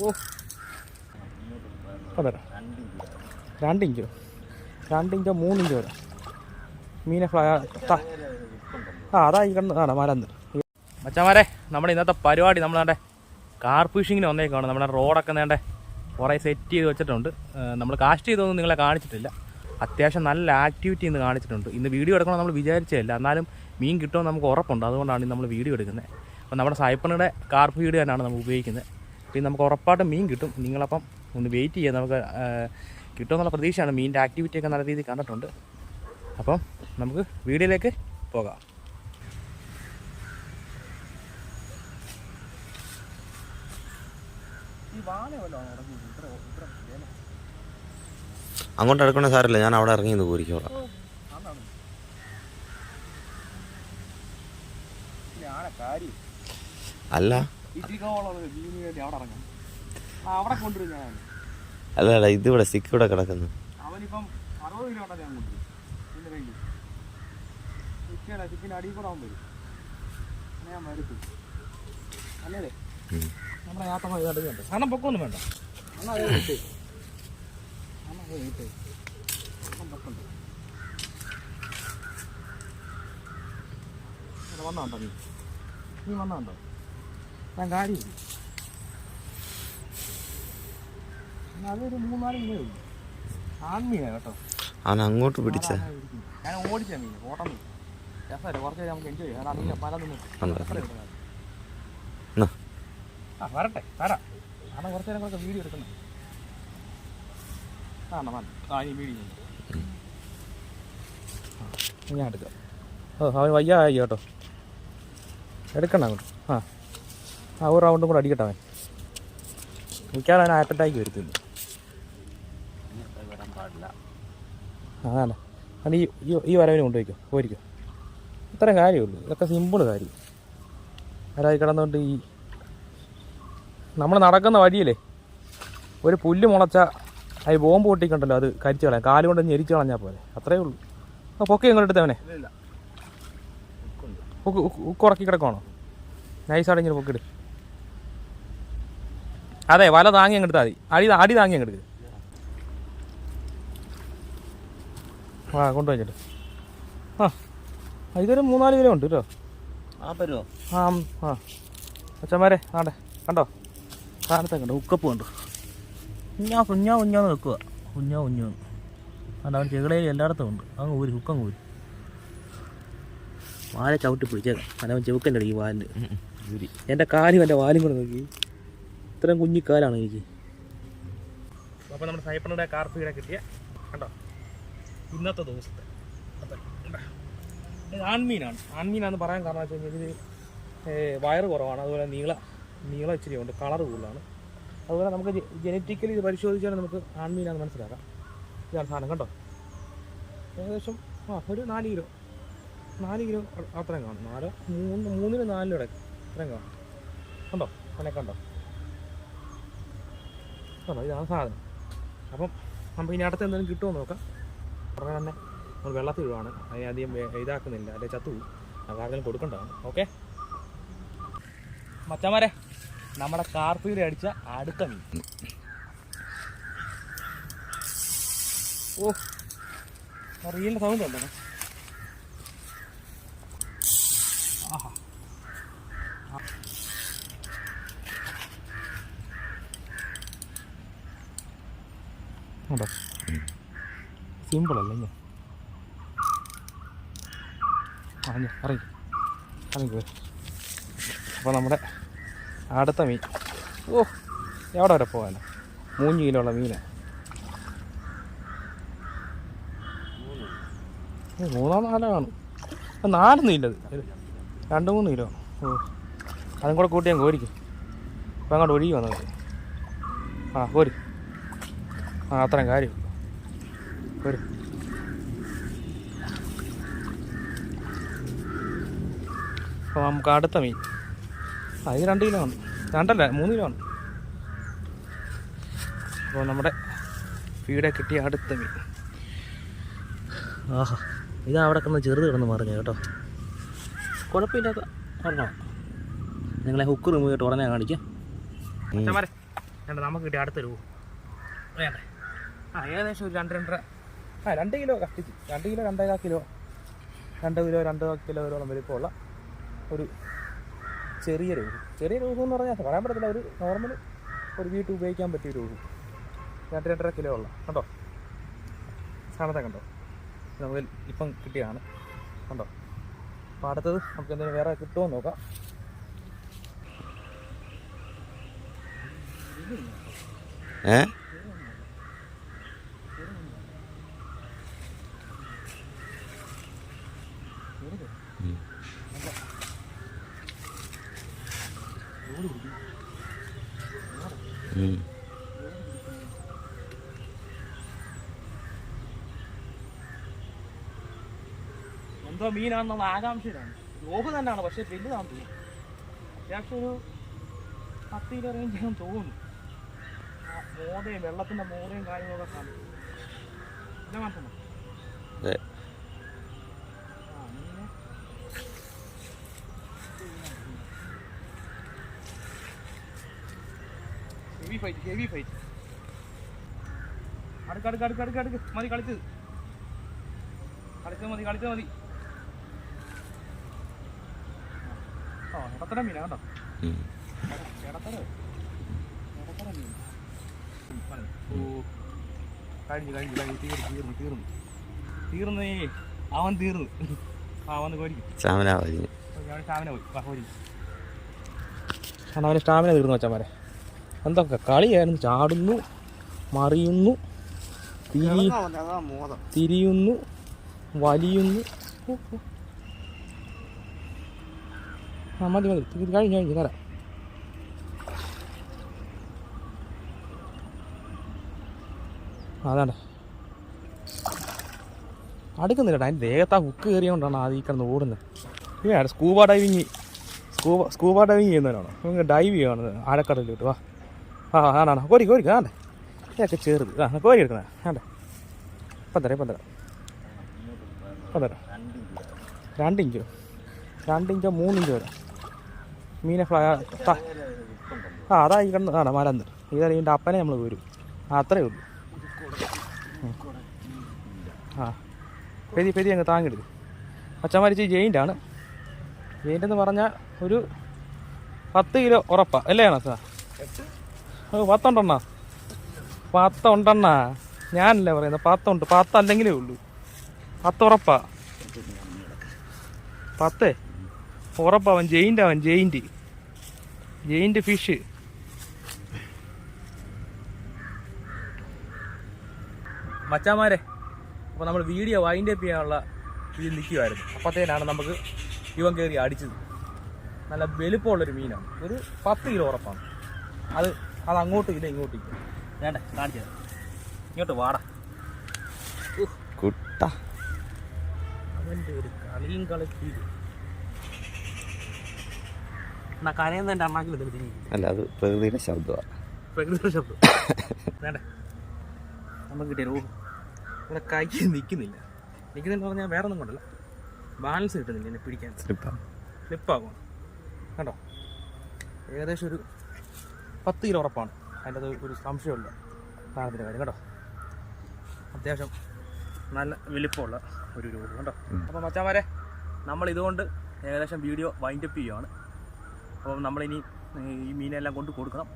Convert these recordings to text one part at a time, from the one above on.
ഓ രണ്ടിഞ്ചോ. മൂന്നിഞ്ചോ ഇഞ്ചോ രണ്ട് ഇഞ്ചോ വരാം. മീനെ ഫ്ലൈ ആ അതായി കണ്ടതാണ് മലന്ന് മച്ചാമാരെ നമ്മുടെ ഇന്നത്തെ പരിപാടി നമ്മൾ നമ്മളാണ്ടെ കാർ ഫിഷിങ്ങിന് വന്നേക്കാണ് നമ്മുടെ റോഡൊക്കെ നേണ്ടേ കുറേ സെറ്റ് ചെയ്ത് വെച്ചിട്ടുണ്ട്. നമ്മൾ കാസ്റ്റ് ചെയ്തൊന്നും നിങ്ങളെ കാണിച്ചിട്ടില്ല. അത്യാവശ്യം നല്ല ആക്ടിവിറ്റി ഇന്ന് കാണിച്ചിട്ടുണ്ട്. ഇന്ന് വീഡിയോ എടുക്കണം നമ്മൾ വിചാരിച്ചതല്ല എന്നാലും മീൻ കിട്ടുമെന്ന് നമുക്ക് ഉറപ്പുണ്ട്. അതുകൊണ്ടാണ് നമ്മൾ വീഡിയോ എടുക്കുന്നത്. അപ്പോൾ നമ്മുടെ സൈപ്പണിയുടെ കാർ ഫീഡ് തന്നെയാണ് നമ്മൾ ഉപയോഗിക്കുന്നത്. പിന്നെ നമുക്ക് ഉറപ്പായിട്ടും മീൻ കിട്ടും. നിങ്ങളപ്പം ഒന്ന് വെയിറ്റ് ചെയ്യാം. നമുക്ക് കിട്ടുമെന്നുള്ള പ്രതീക്ഷയാണ്. മീനിന്റെ ആക്ടിവിറ്റി ഒക്കെ നല്ല രീതിയിൽ കണ്ടിട്ടുണ്ട്. അപ്പം നമുക്ക് വീഡിയോയിലേക്ക് പോകാം. അങ്ങോട്ട് എടുക്കണ സാറില്ല ഞാൻ അവിടെ ഇറങ്ങി നിന്ന് പോരിക്കോളാം അല്ല. ഇത്തിരിക്കോളം മീന് വേണ്ടി അവിടെ ഇറങ്ങാം. ആ അവിടെ കൊണ്ടുവരും ഞാൻ. അല്ല അല്ല ഇതിവിടെ സിക്ക് ഇവിടെ കിടക്കുന്നു. അവനിപ്പം അറുപത് കിലോ ഉണ്ടോ ഞാൻ കൊണ്ടുവരും. ഇതിന്റെ കയ്യിൽ ചിക്കന ചിക്കൻ അടിയിൽ കൂടെ അവൻ വരും. ഞാൻ മരുത്തു അല്ലേ. നമ്മുടെ യാത്ര ഇതുണ്ട്. കാരണം പൊക്കൊന്നും വേണ്ട. അതേ അതേ പൊക്കുണ്ട് വന്നാണ്ടോ നീ? നീ വന്നാണ്ടോ ഞാൻ കാര്യമില്ല അതൊരു മൂന്നാൽ മീനേ ഉള്ളൂ. ആൺമീനാണ് കേട്ടോ. അവൻ അങ്ങോട്ട് പിടിച്ച. ഞാൻ ഓടിച്ച മീൻ ഓട്ടം മീൻ. രസമല്ലേ കുറച്ച് നമുക്ക് എൻജോയ് ചെയ്യാം. മീൻ പല. ആ വരട്ടെ വരാം കാരണം കുറച്ച് നേരം കുറച്ച് വീഡിയോ എടുക്കണം ആ ആ ഈ വീഡിയോ ഞാൻ എടുക്കാം. ഓ അവൻ വയ്യായി കേട്ടോ. എടുക്കണ്ട അങ്ങോട്ട്. ആ. ആ ഒരു റൗണ്ടും കൂടെ അടിക്കട്ടെ അവൻ. മിക്കവാറും അവൻ ആപ്പറ്റാക്കി വരുത്തുന്നു അതാണ്. അത് ഈ ഈ- വരവിന് കൊണ്ടുപോയിക്കോ. പോയിരിക്കോ. ഇത്രയും കാര്യമുള്ളൂ. ഇതൊക്കെ സിമ്പിൾ കാര്യം. ആരായി കിടന്നുകൊണ്ട് ഈ നമ്മൾ നടക്കുന്ന വഴിയില്ലേ? ഒരു പുല്ല് മുളച്ച അതിൽ ബോംബ് പൊട്ടിക്കണ്ടല്ലോ അത് കരിച്ചു കളയാം കാൽ കൊണ്ട് ഞെരിച്ചു കളഞ്ഞാൽ പോലെ അത്രേ ഉള്ളൂ. ആ പൊക്കെ ഇങ്ങോട്ട് എടുത്തവനെ ഉക്ക് ഉക്ക് ഉക്ക് ഉറക്കി കിടക്കുവാണോ? നൈസായിട്ട് ഇങ്ങനെ പൊക്കിട്. അതെ വല താങ്ങി അങ്ങെടുത്താൽ മതി. അടി അടി താങ്ങി അങ്ങെടുക്ക് ആ കൊണ്ടുവച്ചിട്ട് ആ ഇതൊരു മൂന്നാൽ കിലോ ഉണ്ട് കേട്ടോ. ആ പരുവോ ആ ആ. അച്ഛന്മാരെ ആടെ കണ്ടോ? സാധനത്തെ കണ്ടോ ഉക്കപ്പ് കണ്ടോ. കുഞ്ഞാ കുഞ്ഞാ കുഞ്ഞാന്ന് വെക്കുക കുഞ്ഞാ കുഞ്ഞാന്ന് അതുകൊണ്ട് അവൻ ചെകളയിൽ എല്ലായിടത്തും ഉണ്ട്. അങ്ങ് ഊരി ഹുക്കം ഊരി. വാല ചവിട്ടി പിടിച്ചേക്കാം. അല്ല അവൻ ചെവുക്കന്റെ ഈ വാലിൽ എന്റെ കാലും എന്റെ വാലും കൂടെ നോക്കി. ഇത്രയും കുഞ്ഞിക്കാലാണ് എനിക്ക്. അപ്പോൾ നമ്മുടെ സൈപ്പണിയുടെ കാർ ഫീഡെ കിട്ടിയ. കണ്ടോ? ഇന്നത്തെ ദിവസത്തെ? ഇത് ആൺമീനാണ്. ആൺമീനാന്ന് പറയാൻ കാരണം വെച്ച് കഴിഞ്ഞാൽ ഇത് വയറ് കുറവാണ്. അതുപോലെ നീള നീളം ഇച്ചിരി ഉണ്ട്. കളർ കൂടുതലാണ്. അതുപോലെ നമുക്ക് ജനറ്റിക്കലി ഇത് പരിശോധിച്ചാൽ നമുക്ക് ആൺമീനാന്ന് മനസ്സിലാക്കാം. ഇതാണ് സാധനം കണ്ടോ? ഏകദേശം ആ ഒരു നാല് കിലോ. നാല് കിലോ അത്രയും കാണും. നാലോ മൂന്ന് മൂന്നിന് നാലിലൂടെ അത്രയും കാണും. കണ്ടോ? അതിനെ കണ്ടോ? കണ്ടോ ഇതാണ് സാധനം. അപ്പം നമുക്ക് ഇനി അടുത്ത് എന്തെങ്കിലും കിട്ടുമോ നോക്കാം. ഉടനെ തന്നെ നമ്മൾ വെള്ളത്തിൽ ഇടുവാണ്. അതിനെ അധികം ഇതാക്കുന്നില്ല. അല്ലെങ്കിൽ ചത്തു അത് ആർക്കെങ്കിലും കൊടുക്കേണ്ടതാണ് ഓക്കെ? മച്ചമാരെ നമ്മുടെ കാർപ്പീട് അടിച്ച അടുത്ത മീൻ. ഓ റീലിന്റെ സൗണ്ട് ഉണ്ടോ ആഹാ ആ. ഉണ്ടോ സിമ്പിൾ അല്ലേ ഞാൻ പറഞ്ഞു ഞാൻ അറിയും അറിയിക്കോ അപ്പോൾ നമ്മുടെ അടുത്ത മീൻ. ഓ എവിടെ വരെ പോകാനോ? മൂന്ന് കിലോ ഉള്ള മീനാ. ഏ, മൂന്നോ നാലോ കാണും നാലൊന്നും ഇല്ലത് രണ്ട് മൂന്ന് കിലോ ഓ അതും കൂടെ കൂട്ടി ഞാൻ കോരിക്കും. അപ്പം അങ്ങോട്ട് ഒഴുകി വന്നത് ആ കോരി. ആ അത്രയും കാര്യം. പോര് അപ്പോൾ നമുക്ക് അടുത്ത മീൻ. അതിന് രണ്ട് കിലോ ആണ്. രണ്ടല്ല മൂന്ന് കിലോ ആണ്. അപ്പോൾ നമ്മുടെ വീടെ കിട്ടിയ അടുത്ത മീൻ. ആഹാ. ഇത് അവിടെ കിടന്ന് ചെറുത് കിടന്ന് മറിഞ്ഞു കേട്ടോ. കുഴപ്പമില്ലാത്ത ഒരെണ്ണം. നിങ്ങളെ ഹുക്ക് റിമൂവ് ചെയ്തിട്ട് ഉടനെ കാണിക്കാം. നമുക്ക് കിട്ടിയ അടുത്തൊരു വേണ്ടേ? ആ ഏകദേശം ഒരു രണ്ട് രണ്ടര ആ രണ്ട് കിലോ കഷ്ടിച്ച്. രണ്ട് കിലോ രണ്ടേകാൽ കിലോ. രണ്ട് കിലോ രണ്ട് കിലോ വരോളം വലിപ്പമുള്ള ഒരു ചെറിയ രൂപ ചെറിയ രൂപം എന്ന് പറഞ്ഞാൽ പറയാൻ പറ്റത്തില്ല. ഒരു നോർമൽ ഒരു വീട്ടിൽ ഉപയോഗിക്കാൻ പറ്റിയ രൂപ രണ്ട് രണ്ടര കിലോ ഉള്ള. കണ്ടോ? സാധനത്തെ കണ്ടോ? നമുക്ക് ഇപ്പം കിട്ടിയതാണ്. കണ്ടോ? അപ്പോൾ അടുത്തത് നമുക്ക് എന്തെങ്കിലും വേറെ കിട്ടുമോ നോക്കാം. ഏ? എന്തോ മീനാണെന്നുള്ള ആകാംക്ഷയിലാണ്. രോഗ് തന്നെയാണ് പക്ഷേ വലുതാണെന്ന് തോന്നുന്നു. അത്യാവശ്യം ഒരു പത്ത് കിലോ റേഞ്ച് ആണെന്ന് തോന്നുന്നു. മോതയും വെള്ളത്തിന്റെ മോതയും കാര്യങ്ങളൊക്കെ കാണും. ഇല്ല മീനെ ഹെവി ഫൈറ്റ് ഹെവി ഫൈറ്റ് അടുക്ക് അടുക്ക് അടുക്ക് അടുക്ക് അടുക്ക്. മതി കളിച്ചത്. കളിച്ചത് മതി കളിച്ചത് മതി ആ ഇടത്തരം മീനാ കണ്ടോ ഉം. ഇടത്തരം ഇടത്തരം മീൻ ഓ കഴിഞ്ഞു തീർന്നു തീർന്നു തീർന്നു അവൻ അവന് സ്റ്റാമിന തീർന്നു വെച്ചാൽ എന്തൊക്കെ കളിയായിരുന്നു ചാടുന്നു മറിയുന്നു തിരി തിരിയുന്നു വലിയുന്നു. ആ മതി മതി. ഇത് കഴിഞ്ഞ് കഴിഞ്ഞ് തരാം. അതാണ് അടുക്കുന്നില്ല അതിന്റെ ദേഹത്ത് ആ ഹുക്ക് കയറിയോണ്ടാണ് ആദ്യം കിടന്ന് ഓടുന്നത്. ഇവയാണ് scuba diving scuba scuba diving ചെയ്യുന്നവരാണോ? നമുക്ക് ഡൈവ് ചെയ്യുകയാണ് ആഴക്കടലിലോട്ട്. വാ. ആ ആണാണ്. കോരി കോരി ആണ്ടെ ഇതൊക്കെ ചേർത്ത് ആ കോരി എടുക്കണേ ആണ്ടെ ഇപ്പം തരാം ഇപ്പം തരാം. ഇപ്പം തരാം. രണ്ടിഞ്ചോ രണ്ടിഞ്ചോ മൂന്നിഞ്ചോ വരാം. മീനെ ആ അതാ ഈ കണ്ട് ആണ് മലന്ന് ഇതാ അപ്പനെ നമ്മൾ വരും. അത്രേ ഉള്ളൂ. ആ. പെരി പെരി അങ്ങ് താങ്ങിടുത് പച്ചമരിച്ച് ജെയിന്റ് ആണ്. എന്ന് പറഞ്ഞാൽ ഒരു പത്ത് കിലോ ഉറപ്പാ. അല്ലേ സാർ ഓ പത്തുണ്ടെണ്ണ? പത്തുണ്ടെണ്ണ? ഞാനല്ലേ പറയുന്നത് പത്തുണ്ട്. പത്തല്ലെങ്കിലേ ഉള്ളൂ. പത്ത് ഉറപ്പാ. പത്തേ? ഉറപ്പാവൻ ജെയിന്റ് അവൻ ജെയിന്റ് ജെയിന്റ് ഫിഷ്. മച്ചാമാരെ അപ്പോൾ നമ്മൾ വീഡിയോ വൈൻഡ് അപ്പ് ചെയ്യാനുള്ള ഇതിൽ നിൽക്കുമായിരുന്നു അപ്പോഴത്തേനാണ് നമുക്ക് ഇവൻ കയറി അടിച്ചത്. നല്ല വലുപ്പമുള്ളൊരു മീനാണ്. ഒരു പത്ത് കിലോ ഉറപ്പാണ്. അത് അത് അങ്ങോട്ടും ഇല്ല ഇങ്ങോട്ടും ഇല്ല വേണ്ട കാണിച്ചു ഇങ്ങോട്ട് വാടാ. കുട്ട. അവന്റെ ഒരു കളിയും കളിക്കി എന്നാ കരയുന്നതിന്റെ അണ്ണാക്കിൽ ഇതിൽ അല്ല അത് പ്രകൃതിയുടെ ശബ്ദമാണ് പ്രകൃതിയുടെ ശബ്ദം. വേണ്ട? നമുക്ക് കിട്ടിയ രൂപം ഇവിടെ കൈ നിൽക്കുന്നില്ല. നിൽക്കുന്നില്ല പറഞ്ഞാൽ വേറെ ഒന്നും കൊണ്ടല്ല. ബാലൻസ് കിട്ടുന്നില്ല എന്നെ പിടിക്കാൻ. സ്ലിപ്പാകും. ഫ്ലിപ്പാകും കണ്ടോ? ഏകദേശം ഒരു പത്ത് കിലോ ഉറപ്പാണ്. അതിന്റെ അത് ഒരു സംശയമില്ല സാധനത്തിന്റെ കാര്യം. കേട്ടോ അത്യാവശ്യം നല്ല വലിപ്പമുള്ള ഒരു രൂപ കേട്ടോ അപ്പോൾ മച്ചാമാരെ നമ്മൾ ഇതുകൊണ്ട് ഏകദേശം വീഡിയോ വൈൻഡപ്പ് ചെയ്യുകയാണ് അപ്പം നമ്മളിനി ഈ മീനെല്ലാം കൊണ്ട് കൊടുക്കണം.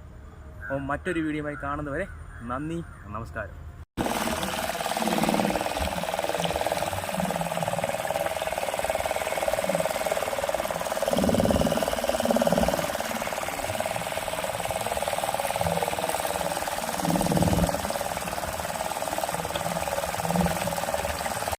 അപ്പോൾ മറ്റൊരു വീഡിയോയുമായി കാണുന്നവരെ നന്ദി നമസ്കാരം.